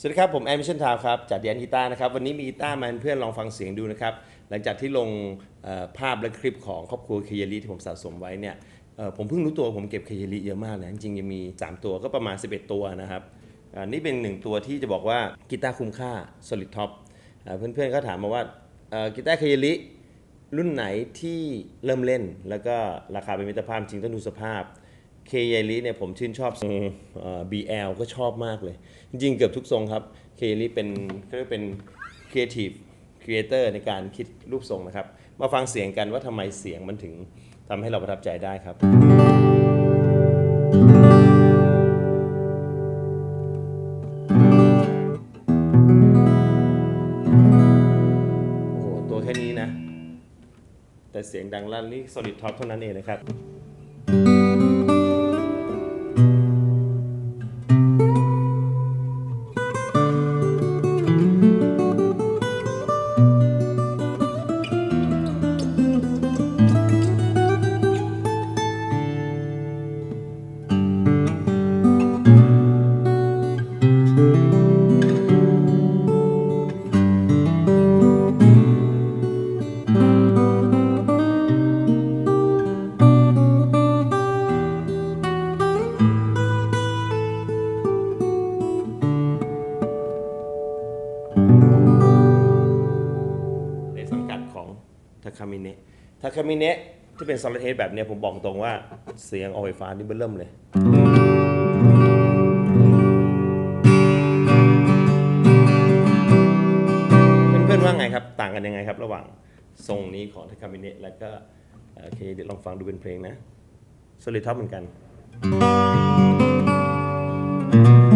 สวัสดีครับ ผมแอมิชชั่นทาวครับจากเดีแอนกีตาร์นะครับ วันนี้มีกีตาร์มาให้เพื่อนลองฟังเสียงดูนะครับ หลังจากที่ลงภาพและคลิปของครอบครัวเคเยลีที่ผมสะสมไว้เนี่ยผมเพิ่งรู้ตัวผมเก็บเคเยลีเยอะมากนะจริงๆยังมี 3 ตัวก็ประมาณ 11 ตัวนะครับอ่านี่เป็นหนึ่งตัวที่จะบอกว่ากีตาร์คุ้มค่า Solid Top เพื่อนๆก็ถามมาว่ากีตาร์เคเยลีรุ่นไหนที่เริ่มเล่น แล้วก็ราคาเป็นมิตรภาพจริงต้องดูสภาพ เคเยลิเนี่ยผมชื่นชอบทรงเอ่อ BL ก็ชอบมากเลย จริงๆ เกือบทุกทรงครับเคเยลิเป็นเขาเรียกเป็น Creative Creator ในการคิดรูปทรงนะครับ มาฟังเสียงกันว่าทำไมเสียงมันถึงทำให้เราประทับใจได้ครับโอ้โหตัวแค่นี้นะ แต่เสียงดังลั่นนี่ Solid Top เท่านั้นเองนะครับ ทาคามิเนะทาคามิเนะที่เป็นซอลิดเฮดแบบเนี้ยผมบอกตรงว่าเสียงออกไฟฟ้านี่เบิ่มเลย เพื่อนๆว่าไงครับ ต่างกันยังไงครับ ระหว่างทรงนี้ของทาคามิเนะแล้วก็โอเคเดี๋ยวลองฟังดูเป็นเพลงนะโซลิดท็อปเหมือนกันกีต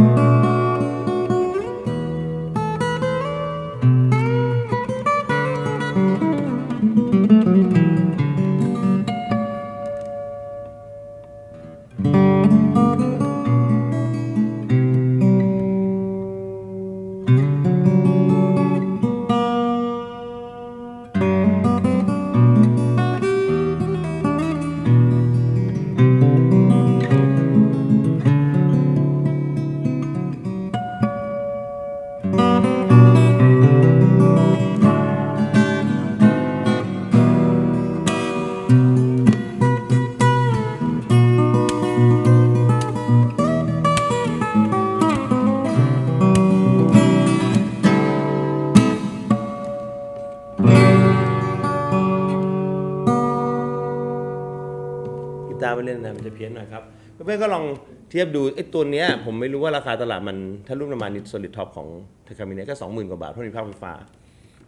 าไปเล่นนะมันจะเพี้ยนหน่อยครับเพื่อนๆก็ลองเทียบดูไอ้ตัวเนี้ยผมไม่รู้ว่าราคาตลาดมันถ้ารุ่นประมาณนี้โซลิดท็อปของเทคามิเนะก็สองหมื่นกว่าบาทเพราะมีภาพไฟฟ้า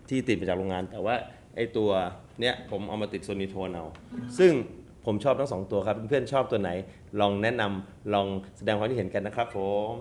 ที่ติดมาจากโรงงาน แต่ว่าไอ้ตัวเนี้ยผมเอามาติดโซนิโทนเอาซึ่งผมชอบทั้งสองตัวครับเพื่อนๆชอบตัวไหน ลองแนะนำลองแสดงความคิดเห็นกันนะครับผม